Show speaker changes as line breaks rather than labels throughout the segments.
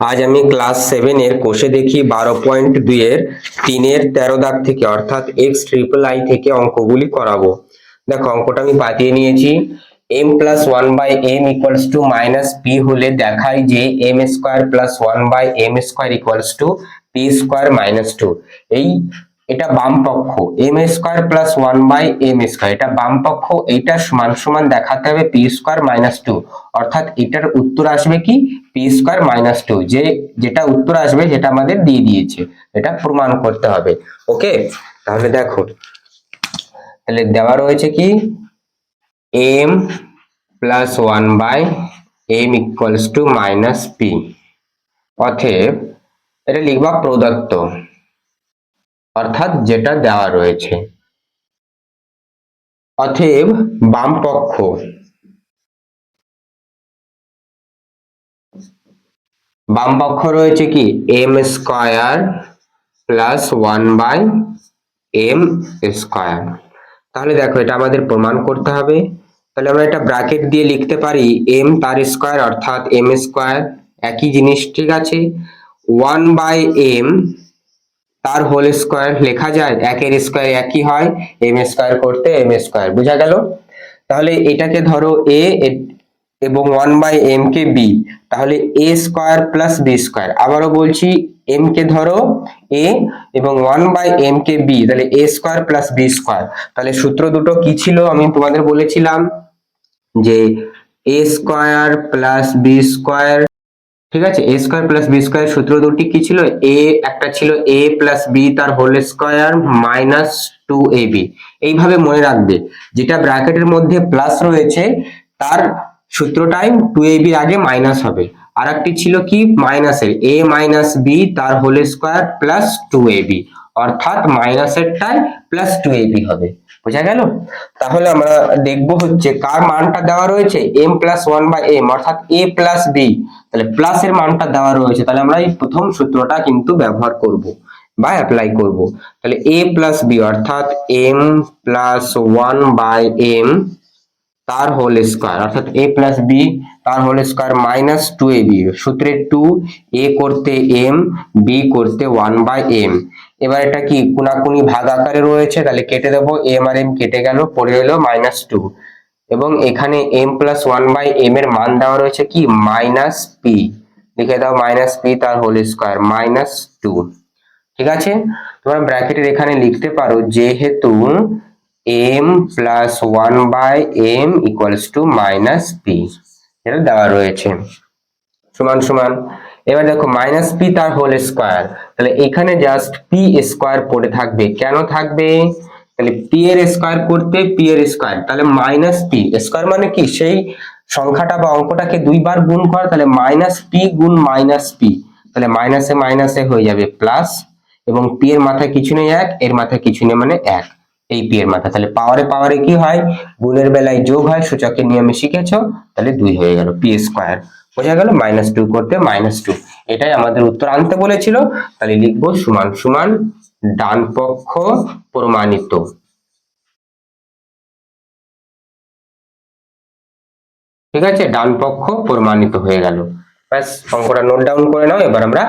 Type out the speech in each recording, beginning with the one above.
আজ আমি ক্লাস সেভেনের কোষে দেখি বারো পয়েন্ট দুই এর তিনের তেরো দাগ থেকে, অর্থাৎ এক্স ট্রিপল আই থেকে অঙ্কগুলি করাবো। দেখো, অঙ্কটা আমি পাতিয়ে নিয়েছি। M plus one by M equals to minus P হলে দেখায় যে M square plus one by M square equals to P square minus two এই এটা বাম পক্ষ M square plus one by M square এটা বাম পক্ষ, এইটা সমান সমান দেখাতে হবে পি স্কোয়ার মাইনাস টু অর্থাৎ এটার উত্তর আসবে কি? পি স্কোয়ার মাইনাস টু যে, যেটা উত্তর আসবে সেটা আমাদের দিয়ে দিয়েছে, এটা প্রমাণ করতে হবে ওকে তাহলে দেখো, তাহলে দেওয়া রয়েছে কি? M plus one by M equals to minus P অতএব এটা লিখবা প্রদত্ত। অর্থাৎ যেটা দেওয়া রয়েছে। অতএব বাম পক্ষ বাম পক্ষ রয়েছে কি? M square plus one by M square তাহলে দেখো, এটা আমাদের প্রমাণ করতে হবে। তাহলে আমরা এটা ব্র্যাকেট দিয়ে লিখতে পারি এম তার স্কয়ার অর্থাৎ এম স্কয়ার একই জিনিস, ঠিক আছে? ওয়ান বাই এম তার হোল স্কোয়ার লেখা যায়, একের স্কোয়ার একই হয়? এম স্কোয়ার করতে এম স্কোয়ার বোঝা গেল? তাহলে এটাকে ধরো এ, এবং ওয়ান বাই এম কে বি তাহলে A square plus B square আবারও বলছি এম কে ধরো এ এবং ওয়ান বাই এম কে বি তাহলে A square plus B square তাহলে সূত্র দুটো কি ছিল? আমি তোমাদের বলেছিলাম যে A square plus B square ঠিক আছে? A square plus B square সূত্র দুটি কি ছিল? এ একটা ছিল এ প্লাস বি তার whole square minus two A B এইভাবে মনে রাখবে, যেটা ব্র্যাকেটের মধ্যে প্লাস রয়েছে, তার সূত্রটাই টু এ বির আগে মাইনাস হবে। আর একটি ছিল কি? মাইনাসের এ মাইনাস বি তার whole square plus two A B অর্থাৎ মাইনাসেরটাই প্লাস টু এ বি হবে। বোঝা গেল? তাহলে আমরা দেখব হচ্ছে কার মানটা দেওয়া রয়েছে? M plus one by M অর্থাৎ এ প্লাস বি তাহলে প্লাস এর মানটা দেওয়া রয়েছে, তাহলে আমরা এই প্রথম সূত্রটা কিন্তু ব্যবহার করব বা অ্যাপ্লাই করব। তাহলে এ প্লাস বি অর্থাৎ M plus one by M তার হোল স্কয়ার অর্থাৎ এ প্লাস বি তার whole square minus two A B সূত্রে টু এ করতে এম বি করতে ওয়ান বাই এম এবার এটা কি কোনাকুনি ভাগ আকারে রয়েছে? তাহলে কেটে দেবো। এম আর এম কেটে গেল, পড়ে এলো মাইনাস টু এবং এখানে M plus one by M এর মান দেওয়া রয়েছে কি? মাইনাস পি লিখে দাও মাইনাস পি তার হোল স্কয়ার মাইনাস টু ঠিক আছে? তোমরা ব্র্যাকেটের এখানে লিখতে পারো, যেহেতু M plus one by M equals to minus P এটা দেওয়া রয়েছে। সমান সমান। এবার দেখো মাইনাস পি তার হোল স্কোয়ার তাহলে এখানে জাস্ট পি স্কোয়ার পড়ে থাকবে। কেন থাকবে? তাহলে পি এর স্কয়ার করতে পি এর স্কয়ার তাহলে মাইনাস পি স্কোয়ার মানে কি? সেই সংখ্যাটা বা অঙ্কটাকে দুইবার গুণ কর, তাহলে মাইনাস পি গুণ মাইনাস পি তাহলে মাইনাসে মাইনাসে হয়ে যাবে প্লাস এবং পি এর মাথায় কিছু নেই এক, এর মাথায় কিছু নেই মানে এক। এই পি এর মাথা তাহলে পাওয়ারে পাওয়ারে কি হয়? গুণের বেলায় যোগ হয়, সূচকের নিয়মে শিখেছো, তাহলে দুই হয়ে গেল পি স্কয়ার বোঝা গেল মাইনাস টু করতে মাইনাস টু এটাই আমাদের উত্তর। আনতে বলেছিল, তাহলে লিখব সমান সমান ডান পক্ষ প্রমাণিত। ঠিক আছে? ডান পক্ষ প্রমাণিত হয়ে গেল। ব্যাস, অঙ্কটা নোট ডাউন করে নাও, এবার আমরা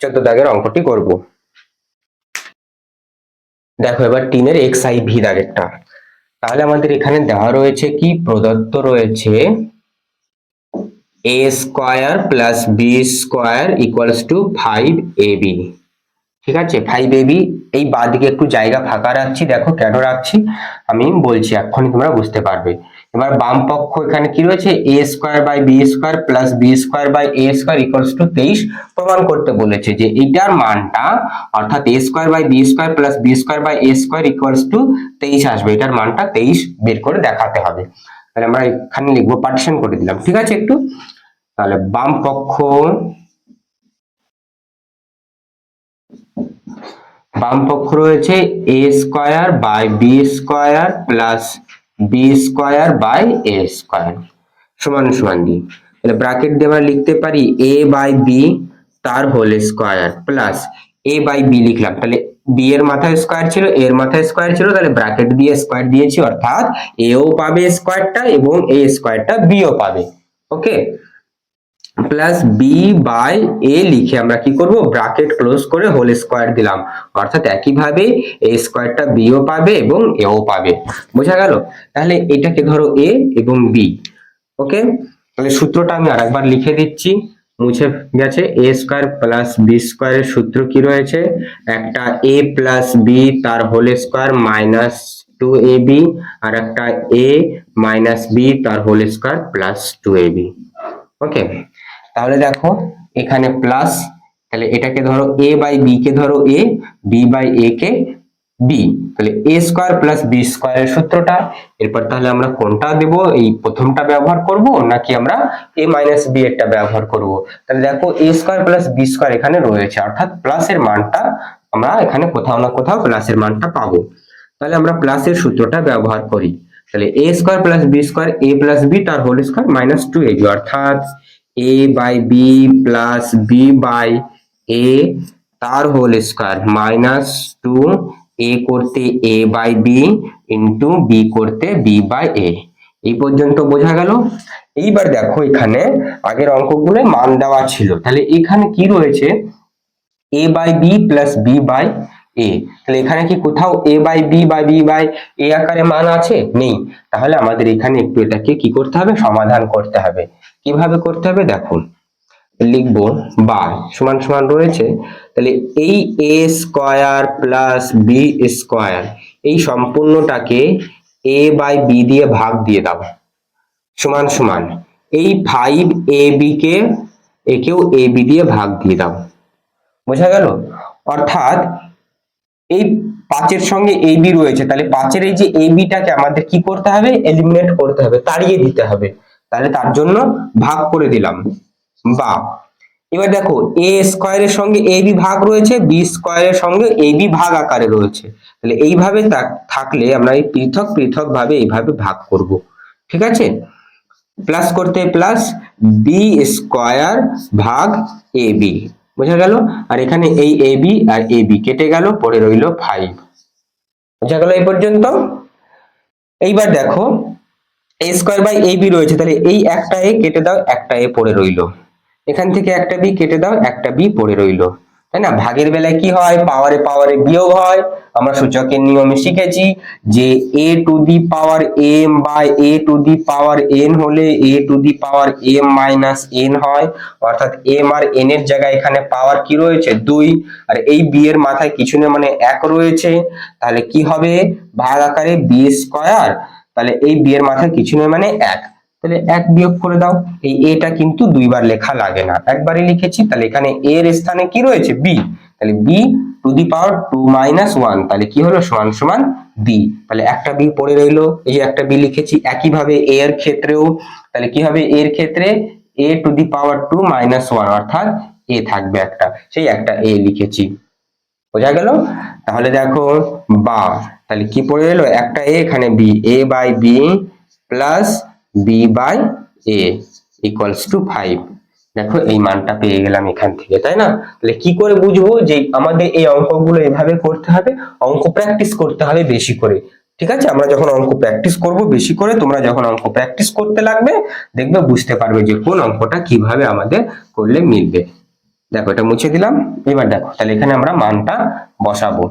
চোদ্দ দাগের অঙ্কটি করব। দেখো, এবার টিনের এক্স আই ভি দাগেরটা। তাহলে আমাদের এখানে দেওয়া রয়েছে কি? প্রদত্ত রয়েছে A square plus B square equals to five A B ঠিক আছে? ফাইভ এ বি এই বাদিকে একটু জায়গা ফাঁকা রাখছি, দেখো কেন রাখছি? আমি বলছি এক্ষুনি তোমরা বুঝতে পারবে। এবার বাম পক্ষ এখানে কি রয়েছে? A square by B square plus B square by A square equals to তেইশ প্রমাণ করতে বলেছে যে এইটার মানটা, অর্থাৎ A square by B square plus B square by A square equals to তেইশ আসবে। এটার মানটা তেইশ বের করে দেখাতে হবে। তাহলে আমরা এখানে লিখব পার্টিশন করে দিলাম। ঠিক আছে একটু? তাহলে বাম পক্ষ বাম পক্ষ রয়েছে A square by B square plus B square by A square. সমান সমান দি। তাহলে ব্র্যাকেট দিয়ে আমরা লিখতে পারি এ বাই বি তার whole square plus A by B লিখলাম। তাহলে বি এর মাথায় স্কোয়ার ছিল এর মাথায় স্কোয়ার ছিল, তাহলে ব্র্যাকেট দিয়ে স্কোয়ার দিয়েছি, অর্থাৎ এও পাবে স্কোয়ারটা এবং এ স্কোয়ারটা বিও পাবে। Okay? Plus B by A লিখে আমরা কি করব? ব্রাকেট ক্লোজ করে হোল স্কোয়ার দিলাম। অর্থাৎ একইভাবে এ স্কোয়ারটা বিও পাবে এবং এও পাবে। বোঝা গেল? তাহলে এটাকে ধরো এ এবং বি ওকে তাহলে সূত্রটা আমি আরেকবার লিখে দিচ্ছি। মুছে গেছে। এ স্কোয়ার প্লাস বি স্কোয়ারের সূত্র কি রয়েছে? একটা এ প্লাস বি তার whole square minus two A B আর একটা এ মাইনাস বি তার whole square plus two A B okay তাহলে দেখো এখানে প্লাস তাহলে এটাকে ধরো এ বাই বি কে ধরো এ বি বাই এ কে বি তাহলে এ স্কোয়ার প্লাস বি স্কোয়ারের সূত্রটা, এরপর তাহলে আমরা কোনটা দেব? এই প্রথমটা ব্যবহার করব, নাকি আমরা এ মাইনাস বি এরটা ব্যবহার করব? তাহলে দেখো A square plus B square এখানে রয়েছে, অর্থাৎ প্লাসের মানটা আমরা এখানে কোথাও না কোথাও প্লাসের মানটা পাবো। তাহলে আমরা প্লাসের সূত্রটা ব্যবহার করি। তাহলে A square plus B square A plus B তার whole square minus two A অর্থাৎ A by B plus B by A তার whole square minus two A করতে A by B into B করতে বি বাই এ এই পর্যন্ত বোঝা গেল? এইবার দেখো এখানে আগের অঙ্কগুলো মান দেওয়া ছিল। তাহলে এখানে কি রয়েছে? A by B plus B by A তাহলে এখানে কি কোথাও A by B by B by A আকারে মান আছে? নেই। তাহলে আমাদের এখানে একটু এটাকে কি করতে হবে? সমাধান করতে হবে। কীভাবে করতে হবে? দেখুন, লিখব বা সমান সমান রয়েছে। তাহলে এই A square plus B square এই সম্পূর্ণটাকে এ বাই বি দিয়ে ভাগ দিয়ে দাও। সমান সমান, এই ফাইভ এ বি কে একেও এ বি দিয়ে ভাগ দিয়ে দাও। বোঝা গেল? অর্থাৎ এই পাঁচের সঙ্গে এ বি রয়েছে, তাহলে পাঁচের এই যে এ বিটাকে আমাদের কি করতে হবে? এলিমিনেট করতে হবে, তাড়িয়ে দিতে হবে। তাহলে তার জন্য ভাগ করে দিলাম। বা, এবার দেখো এ স্কোয়ারের সঙ্গে এ বি ভাগ রয়েছে বি স্কোয়ারের সঙ্গে এ বি ভাগ আকারে রয়েছে। তাহলে এইভাবে থাকলে আমরা এই পৃথক পৃথক ভাবে এইভাবে ভাগ করব। ঠিক আছে? প্লাস করতে প্লাস বি স্কোয়ার ভাগ এ বি বোঝা গেল? আর এখানে এই এ বি আর এ বি কেটে গেল পড়ে রইল ফাইভ বোঝা গেল এই পর্যন্ত? এইবার দেখো A square by A B রয়েছে, তাহলে এই একটা এ কেটে দাও, একটা এ পড়ে রইল। এখান থেকে একটা বি কেটে দাও, একটা বি পড়ে রইল। তাই না? ভাগের বেলায় কি হয়? পাওয়ারে পাওয়ারে বিয়োগ হয়। আমরা সূচকের নিয়মে শিখেছি যে A to the power M by A to the power N হলে A to the power M minus N হয়। অর্থাৎ এম আর এন এর জায়গায় এখানে পাওয়ার কি রয়েছে? দুই। আর এই বি এর মাথায় কিছু না মানে এক রয়েছে। তাহলে কি হবে? ভাগ আকারে বি স্কয়ার তাহলে এই বি এর মাথায় কিছু নয় মানে এক। তাহলে এক বিয়োগ করে দাও, এই এটা কিন্তু দুইবার লেখা লাগে না। একবারই লিখেছি, তাহলে এখানে এর স্থানে কি রয়েছে? বি তাহলে B to the power two minus one, তাহলে কি হলো? সমান সমান বি তাহলে একটা বি পড়ে রইল, এই একটা বি লিখেছি, একইভাবে এ এর ক্ষেত্রেও, তাহলে কি হবে? এর ক্ষেত্রে A to the power two minus one, অর্থাৎ এ থাকবে একটা। সেই একটা এ লিখেছি। বোঝা গেল? তাহলে দেখো, বা, তাহলে কি পড়ে এলো? একটা এ এখানে B A by B plus B by A equals to five দেখো, এই মানটা পেয়ে গেলাম এখান থেকে, তাই না? তাহলে কি করে বুঝব যে আমাদের এই অঙ্কগুলো এভাবে করতে হবে? অঙ্ক প্র্যাকটিস করতে হবে বেশি করে। ঠিক আছে? আমরা যখন অঙ্ক প্র্যাকটিস করব বেশি করে, তোমরা যখন অঙ্ক প্র্যাকটিস করতে লাগবে, দেখবে বুঝতে পারবে যে কোন অঙ্কটা কীভাবে আমাদের করলে মিলবে। দেখো, এটা মুছে দিলাম। এবার দেখো, তাহলে এখানে আমরা মানটা বসাবো।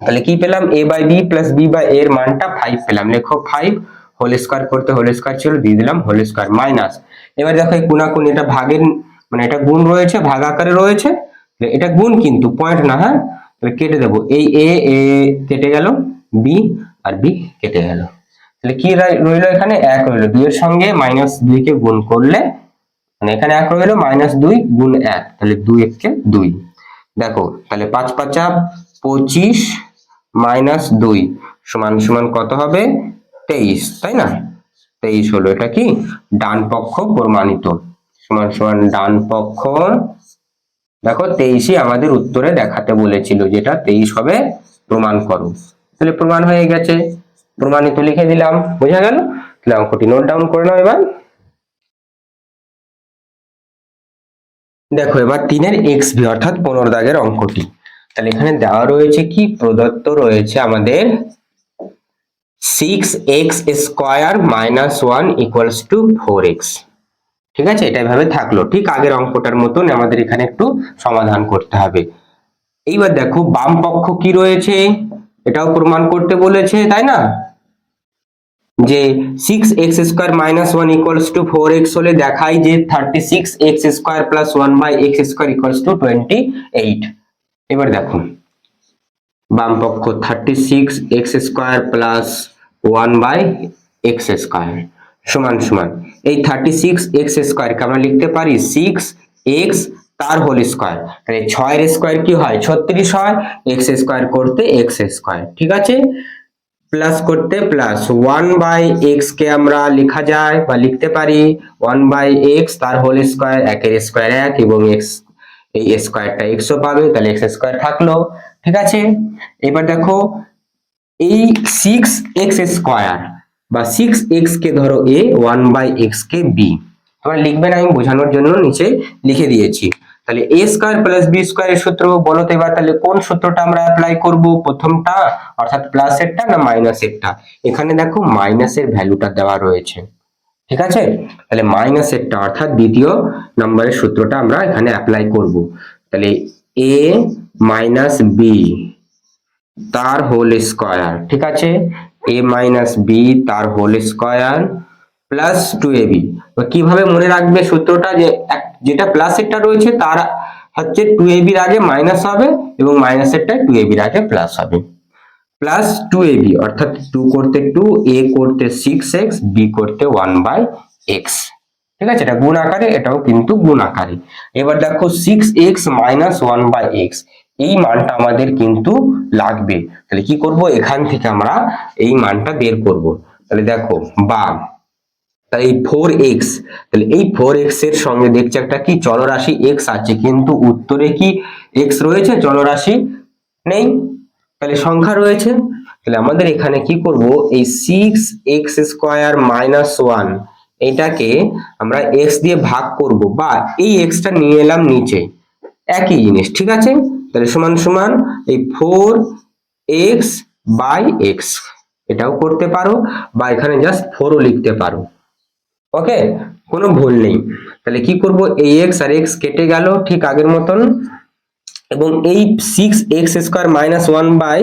তাহলে কি পেলাম? A by B plus B by এর মানটা ফাইভ পেলাম। লেখো ফাইভ হোল স্কোয়ার করতে হোল স্কোয়ার ছিল, দিয়ে দিলাম হোল স্কোয়ার মাইনাস এবার দেখো কোনাকুন, এটা ভাগের মানে এটা গুণ রয়েছে ভাগ আকারে রয়েছে এটা গুণ কিন্তু পয়েন্ট না হ্যাঁ? কেটে দেবো। এই এ এ কেটে গেল বি আর বি কেটে গেল। তাহলে কি রই- রইল এখানে? এক রইল। দুইয়ের সঙ্গে মাইনাস দুইকে গুণ করলে এখানে এক রইল মাইনাস দুই গুণ এক, তাহলে দুই এককে দুই। দেখো, তাহলে পাঁচ পাঁচা পঁচিশ মাইনাস দুই সমান সমান কত হবে? তেইশ, তাই না? তেইশ হলো এটা কি? ডান পক্ষ প্রমাণিত। সমান সমান ডান পক্ষ। দেখো, তেইশই আমাদের উত্তরে দেখাতে বলেছিল যেটা তেইশ হবে, প্রমাণ করো। তাহলে প্রমাণ হয়ে গেছে। প্রমাণিত লিখে দিলাম। বোঝা গেল? তাহলে অঙ্কটি নোট ডাউন করে নাও এবার। দেখো, এবার তিনের এক্স ভি অর্থাৎ পনেরো দাগের অঙ্কটি। তাহলে এখানে দেওয়া রয়েছে কি? প্রদত্ত রয়েছে আমাদের six X square minus one equals to four X ঠিক আছে? এটা এভাবে থাকল। ঠিক আগের অঙ্কটার মতন আমাদের এখানে একটু সমাধান করতে হবে। এইবার দেখো, বাম পক্ষ কি রয়েছে? এটাও প্রমাণ করতে বলেছে, তাই না? যে six X square minus one equals to four X হলে দেখাই যে thirty six X square plus one by X square equals to twenty eight এবার দেখো বাম পক্ষ thirty six X square plus one by X square সমান সমান, এই থার্টি সিক্স এক্স স্কোয়ারকে আমরা লিখতে পারি সিক্স এক্স তার হোল স্কোয়ার তাহলে ছয়ের স্কোয়ার কি হয়? ছত্রিশ হয় এক্স স্কোয়ার করতে এক্স স্কোয়ার ঠিক আছে? প্লাস করতে প্লাস ওয়ান বাই এক্স কে আমরা লেখা যায় বা লিখতে পারি। ওয়ান বাই এক্স তার হোল স্কোয়ার একের স্কোয়ার এক এবং এক্স এই স্কোয়ারটা এক্সও পাবে, তাহলে এক্স স্কোয়ার থাকল। ঠিক আছে? এবার দেখো, এই সিক্স এক্স স্কোয়ার বা সিক্স এক্স কে ধরো এ ওয়ান বাই এক্স কে বি তোমরা লিখবে না, আমি বোঝানোর জন্য নিচে লিখে দিয়েছি। তাহলে এ স্কোয়ার প্লাস বি স্কোয়ারের সূত্র বলো তো এবার, তাহলে কোন সূত্রটা আমরা অ্যাপ্লাই করব? প্রথমটা, অর্থাৎ প্লাস এরটা না মাইনাস এরটা এখানে দেখো মাইনাসের ভ্যালুটা দেওয়া রয়েছে। ঠিক আছে? তাহলে মাইনাস এরটা অর্থাৎ দ্বিতীয় নম্বরের সূত্রটা আমরা এখানে অ্যাপ্লাই করব। তাহলে এ মাইনাস বি তার হোল স্কয়ার ঠিক আছে? এ মাইনাস বি তার whole square plus two A B কীভাবে মনে রাখবে সূত্রটা যে যেটা প্লাস এরটা রয়েছে, তার হচ্ছে টু এ বির আগে মাইনাস হবে এবং মাইনাস এরটা টু এ বির আগে প্লাস হবে। প্লাস টু এ বি অর্থাৎ টু করতে টু এ করতে সিক্স এক্স বি করতে ওয়ান বাই এক্স ঠিক আছে? এটা গুণ আকারে, এটাও কিন্তু গুণ আকারে। এবার দেখো six X minus one by X এই মানটা আমাদের কিন্তু লাগবে। তাহলে কি করব? এখান থেকে আমরা এই মানটা বের করব। তাহলে দেখো বা তাহলে এই ফোর এক্স তাহলে এই ফোর এক্সের সঙ্গে দেখছি একটা কি? চলরাশি এক্স আছে, কিন্তু উত্তরে কি এক্স রয়েছে? চলরাশি নেই। তাহলে সংখ্যা রয়েছে। তাহলে আমাদের এখানে কি করব? এই six X square minus one এটাকে আমরা এক্স দিয়ে ভাগ করব বা এই এক্সটা নিয়ে এলাম নিচে। একই জিনিস, ঠিক আছে? তাহলে সমান সমান এই ফোর এক্স বাই এক্স এটাও করতে পারো বা এখানে জাস্ট ফোরও লিখতে পারো। ওকে কোনো ভুল নেই। তাহলে কি করব? এই এক্স আর এক্স কেটে গেল ঠিক আগের মতন। এবং এই six X square minus one by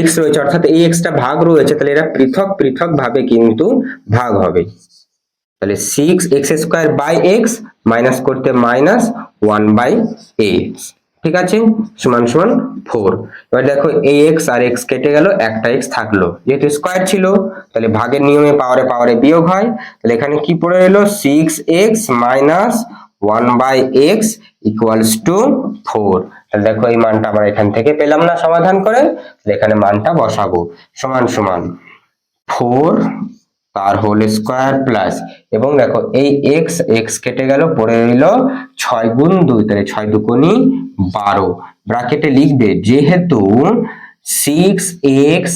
X রয়েছে, অর্থাৎ এই এক্সটা ভাগ রয়েছে, তাহলে এরা পৃথক পৃথক ভাবে কিন্তু ভাগ হবে। তাহলে six X square by X minus করতে মাইনাস ওয়ান বাই এক্স ঠিক আছে? সমান সমান ফোর এবার দেখো এই এক্স আর এক্স কেটে গেল, একটা এক্স থাকল। যেহেতু স্কোয়ার ছিল, তাহলে ভাগের নিয়মে পাওয়ারে পাওয়ারে বিয়োগ হয়। তাহলে এখানে কি পড়ে এলো? Six X minus one by X equals to four তাহলে দেখো এই মানটা আমরা এখান থেকে পেলাম না সমাধান করে এখানে মানটা বসাবো। সমান সমান ফোর তার হোল স্কোয়ার প্লাস, এবং দেখো এই এক্স এক্স কেটে গেল, পড়ে রইল ছয় গুণ দুই, তাহলে ছয় দুগুণি বারো। ব্রাকেটে লিখবে, যেহেতু six X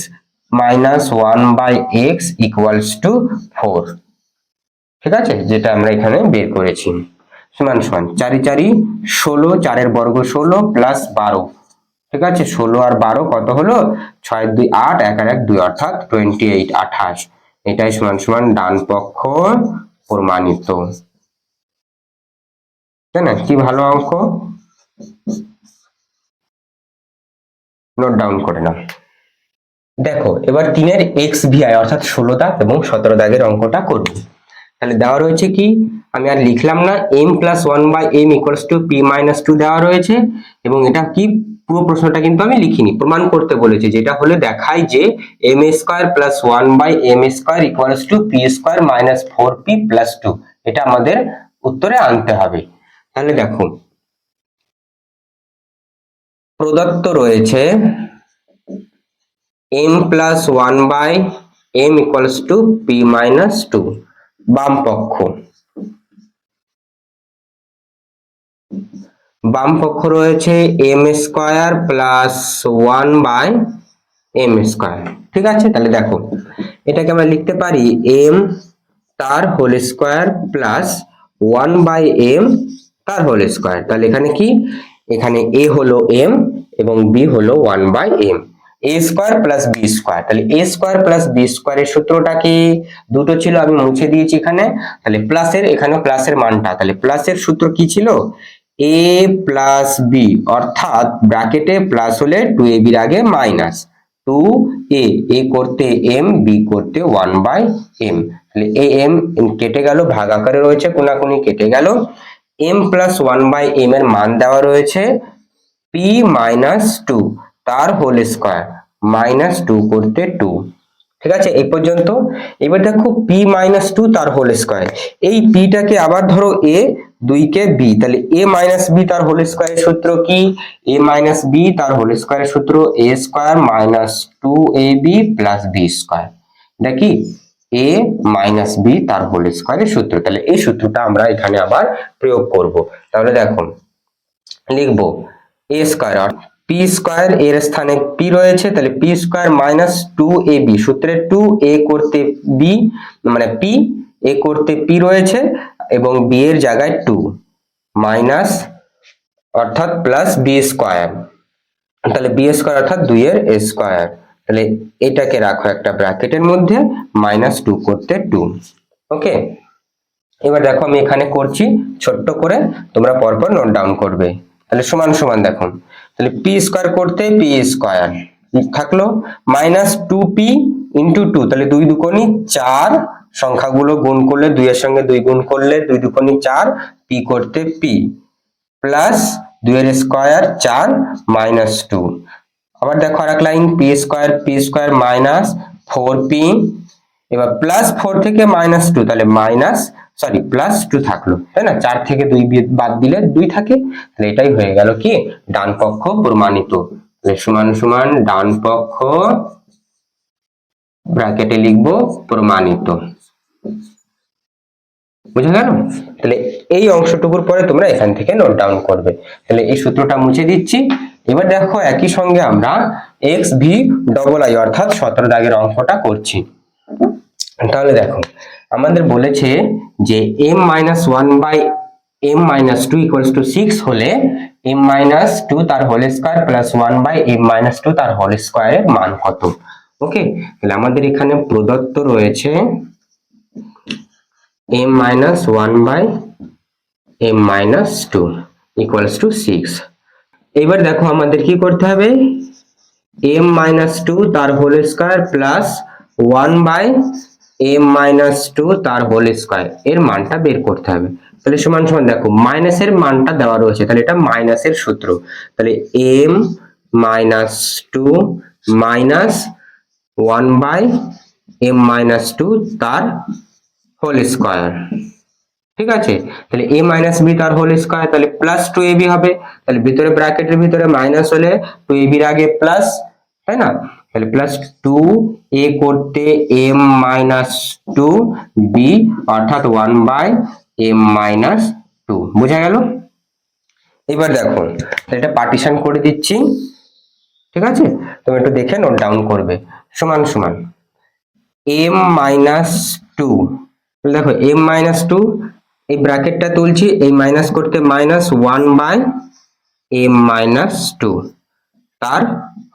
minus one by X equals to four ঠিক আছে? যেটা আমরা এখানে বের করেছি। সমান সমান, চারি চারি ষোলো, চারের বর্গ ষোলো প্লাস বারো। ঠিক আছে? ষোলো আর বারো কত হলো? ছয় দুই আট, এক আর এক দুই, অর্থাৎ টোয়েন্টি এইট আঠাশ। এটাই সমান সমান ডান পক্ষ প্রমাণিত। তাই না? কি ভালো অঙ্ক? নোট ডাউন করে নাও। দেখো, এবার তিনের এক্স ভিআই অর্থাৎ ষোলো দাগ এবং সতেরো দাগের অঙ্কটা করব। তাহলে দেওয়া রয়েছে কি? আমি আর লিখলাম না M plus one by M equals to P minus two দেওয়া রয়েছে, এবং এটা কি? পুরো প্রশ্নটা কিন্তু আমি লিখিনি, প্রমাণ করতে বলেছি, যেটা হলে দেখায় যে M square plus one by M square equals to P square minus four P plus two এটা আমাদের উত্তরে আনতে হবে। তাহলে দেখো প্রদত্ত রয়েছে M plus one by M equals to P minus two বাম পক্ষ বাম পক্ষ রয়েছে M square plus one by M square ঠিক আছে? তাহলে দেখো, এটাকে আমরা লিখতে পারি এম তার whole square plus one by M তার হোল স্কোয়ার তাহলে এখানে কি? এখানে এ হলো এম এবং বি হলো one by M A square plus B square তাহলে এ স্কোয়ার প্লাস বি স্কোয়ারের সূত্রটা কি? দুটো ছিল, আমি মুছে দিয়েছি এখানে। তাহলে প্লাসের এখানেও প্লাসের মানটা। তাহলে প্লাসের সূত্র কি ছিল? এ প্লাস বি অর্থাৎ ব্র্যাকেটে প্লাস হলে টু এ বির আগে মাইনাস টু এ এ করতে এম বি করতে ওয়ান বাই এম তাহলে এ এম কেটে গেল, ভাগ আকারে রয়েছে, কোনাকুনি কেটে গেল। M plus one by M এর মান দেওয়া রয়েছে পি মাইনাস টু তার হোল স্কোয়ার মাইনাস টু করতে টু ঠিক আছে এই পর্যন্ত। এবার দেখো পি মাইনাস টু তার হোল স্কোয়ার এই পিটাকে আবার ধরো এ দুইকে বি, তাহলে এ মাইনাস বি তার হোল স্কোয়ারের সূত্র কি? এ মাইনাস বি তার হোল স্কোয়ারের সূত্র A square minus two A B plus B square এটা কি? এ মাইনাস বি তার হোল স্কোয়ারের সূত্র। তাহলে এই সূত্রটা আমরা এখানে আবার প্রয়োগ করব। তাহলে দেখো লিখব এ স্কোয়ার পি স্কোয়ার এর স্থানে পি রয়েছে, তাহলে P square minus two A B সূত্রে টু এ করতে বি মানে পি এ করতে পি রয়েছে এবং বি এর জায়গায় টু মাইনাস অর্থাৎ প্লাস বি স্কোয়ার তাহলে বি স্কোয়ার অর্থাৎ দুই এর স্কোয়ার তাহলে এটাকে রাখো একটা ব্র্যাকেটের মধ্যে মাইনাস টু করতে টু ওকে এবার দেখো আমি এখানে করছি, ছোট্ট করে, তোমরা পরপর নোট ডাউন করবে। তাহলে সমান সমান দেখো তাহলে পি স্কোয়ার করতে পি স্কোয়ার থাকল minus two P into two তাহলে দুই দুকোনি, চার সংখ্যাগুলো গুণ করলে দুইয়ের সঙ্গে দুই গুণ করলে দুই দুকোনি চার, পি করতে পি। প্লাস দুইয়ের স্কোয়ার চার মাইনাস টু আবার দেখো আর এক line P square P square minus four P এবার প্লাস ফোর থেকে মাইনাস টু তাহলে মাইনাস সরি প্লাস টু থাকল, তাই না? চার থেকে দুই বাদ দিলে দুই থাকে। তাহলে এটাই হয়ে গেল কি? ডান পক্ষ প্রমাণিত। সমান সমান ডান পক্ষ ব্র্যাকেটে লিখব প্রমাণিত। বুঝা গেল তাহলে এই অংশটুকুর পরে তোমরা এখান থেকে নোট ডাউন করবে। তাহলে এই সূত্রটা মুছে দিচ্ছি। এবার দেখো একই সঙ্গে আমরা এক্স ভি ডবল আই অর্থাৎ সতেরো দাগের অঙ্কটা করছি। তাহলে দেখো, আমাদের বলেছে যে M minus one by M minus two equals to six হলে এম মাইনাস টু তার whole square plus one by M minus two তার হোল স্কোয়ারের মান কত? ওকে তাহলে আমাদের এখানে প্রদত্ত রয়েছে m minus 1 by m minus 2 equals to 6 এবার দেখো আমাদের কি করতে হবে? m minus 2 তার whole square plus 1 by m minus 2 তার হোল স্কয়ার এর মানটা বের করতে হবে। তাহলে সমান সমান দেখো মাইনাসের মানটা দেওয়া রয়েছে, তাহলে এটা মাইনাসের সূত্র। তাহলে m minus 2 minus 1 by m minus 2 তার হোল স্কয়ার ঠিক আছে? তাহলে a মাইনাস বি তার হোল স্কয়ার তাহলে প্লাস টু এ বি হবে। তাহলে ভিতরে ব্র্যাকেটের ভিতরে মাইনাস হলে টু এ বির আগে প্লাস তাই না? তাহলে প্লাস টু এ করতে এম মাইনাস টু বি অর্থাৎ one by M minus two বোঝা গেল? এবার দেখো এটা পার্টিশন করে দিচ্ছি। ঠিক আছে? তুমি একটু দেখে নোট ডাউন করবে। সমান সমান। এম মাইনাস টু দেখো এম মাইনাস টু এই ব্র্যাকেটটা তুলছি, এই মাইনাস করতে minus one by M minus two তার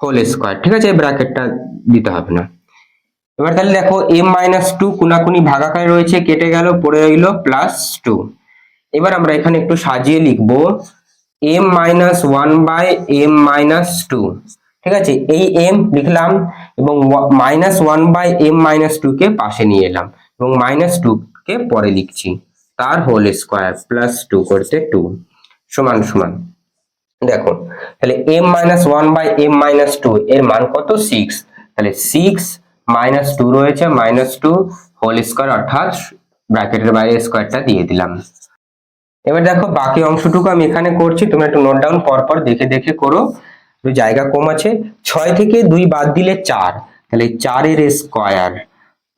হোল স্কোয়ার ঠিক আছে? এই ব্র্যাকেটটা দিতে হবে না। এবার তাহলে দেখো এম মাইনাস টু কোনাকুনি ভাগাকারে রয়েছে, কেটে গেল, পড়ে রইল প্লাস টু এবার আমরা এখানে একটু সাজিয়ে লিখব M minus one by M minus two ঠিক আছে? এই এম লিখলাম এবং minus one by M minus two কে পাশে নিয়ে এলাম। এবং মাইনাস টু কে পরে লিখছি। তার হোল স্কোয়ার প্লাস টু করতে টু সমান সমান। দেখো, তাহলে M minus one by M minus two এর মান কত? সিক্স তাহলে সিক্স মাইনাস টু রয়েছে মাইনাস টু হোল স্কোয়ার অর্থাৎ ব্র্যাকেটের বাইরে স্কোয়ারটা দিয়ে দিলাম। এবার দেখো, বাকি অংশটুকু আমি এখানে করছি, তোমরা একটু নোট ডাউন পরপর দেখে দেখে করো। জায়গা কম আছে। ছয় থেকে দুই বাদ দিলে চার। তাহলে চারের স্কোয়ার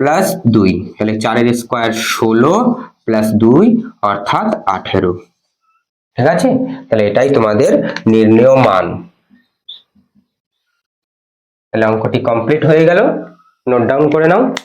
প্লাস দুই, তাহলে চারের স্কোয়ার ষোলো প্লাস দুই, অর্থাৎ আঠেরো। ঠিক আছে? তাহলে এটাই তোমাদের নির্ণয় মান। তাহলে অঙ্কটি কমপ্লিট হয়ে গেল। নোট ডাউন করে নাও।